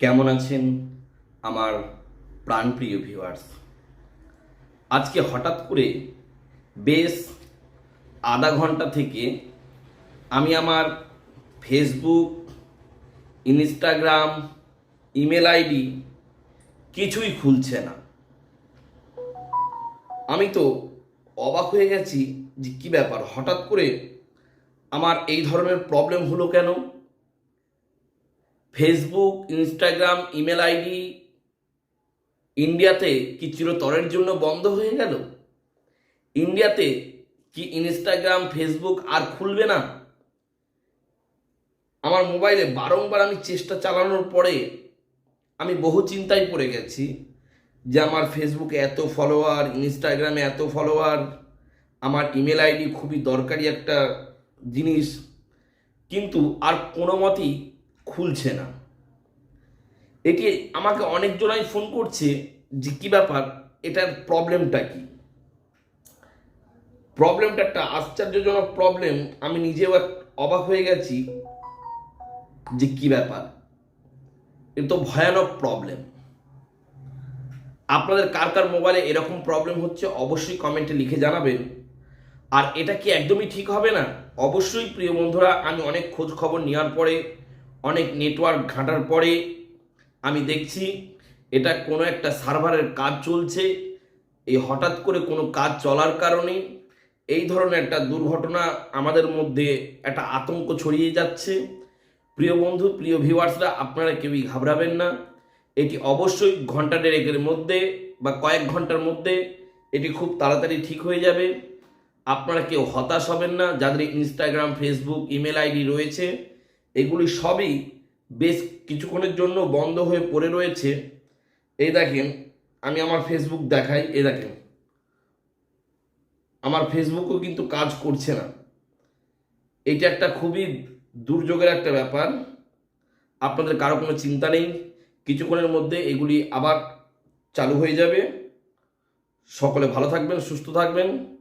কেমন আছেন আমার প্রাণপ্রিয় ভিউয়ার্স আজকে হঠাৎ করে বেশ আধা ঘণ্টা থেকে আমি আমার ফেসবুক ইনস্টাগ্রাম ইমেল আইডি কিছুই খুলছে না। আমি তো অবাক হয়ে গেছি যে কী ব্যাপার? হঠাৎ করে আমার এই ধরনের প্রবলেম হলো কেন? ফেসবুক ইনস্টাগ্রাম ইমেল আইডি ইন্ডিয়াতে কি চিরতরের জন্য বন্ধ হয়ে গেল? ইন্ডিয়াতে কি ইনস্টাগ্রাম ফেসবুক আর খুলবে না? আমার মোবাইলে বারংবার আমি চেষ্টা চালানোর পরে আমি বহু চিন্তায় পড়ে গেছি যে আমার ফেসবুকে এত ফলোয়ার ইনস্টাগ্রামে এত ফলোয়ার আমার ইমেল আইডি খুবই দরকারি একটা জিনিস। কিন্তু আর কোনো মতেই খুলছে না। এটি আমাকে অনেকজনাই ফোন করছে যে, কী ব্যাপার? এটার প্রবলেমটা কি? প্রবলেমটা একটা আশ্চর্যজনক প্রবলেম আমি নিজেও এক অবাক হয়ে গেছি যে, কী ব্যাপার? এ তো ভয়ানক প্রবলেম আপনাদের কার কার মোবাইলে এরকম প্রবলেম হচ্ছে, অবশ্যই কমেন্টে লিখে জানাবেন। আর এটা কি একদমই ঠিক হবে না? অবশ্যই, প্রিয় বন্ধুরা, আমি অনেক খোঁজ খবর নেওয়ার পরে অনেক নেটওয়ার্ক ঘাঁটার পরে আমি দেখছি এটা কোনো একটা সার্ভারের কাজ চলছে। এই হঠাৎ করে কোনো কাজ চলার কারণে এই ধরনের একটা দুর্ঘটনা আমাদের মধ্যে একটা আতঙ্ক ছড়িয়ে যাচ্ছে। প্রিয় বন্ধু, প্রিয় ভিউয়ার্সরা, আপনারা কেউই ঘাবড়াবেন না। এটি অবশ্যই ঘণ্টা দেড়েকের মধ্যে বা কয়েক ঘণ্টার মধ্যে এটি খুব তাড়াতাড়ি ঠিক হয়ে যাবে। আপনারা কেউ হতাশ হবেন না। যাদের ইনস্টাগ্রাম ফেসবুক ইমেল আইডি রয়েছে এগুলি সবই বেশ কিছুক্ষণের জন্য বন্ধ হয়ে পড়ে রয়েছে। এই দেখেন, আমি আমার ফেসবুক দেখাই, এই দেখেন। আমার ফেসবুকও কিন্তু কাজ করছে না। এটা একটা খুবই দুর্যোগের একটা ব্যাপার। আপনাদের কারও কোনো চিন্তা নেই। কিছুক্ষণের মধ্যে এগুলি আবার চালু হয়ে যাবে। সকলে ভালো থাকবেন, সুস্থ থাকবেন।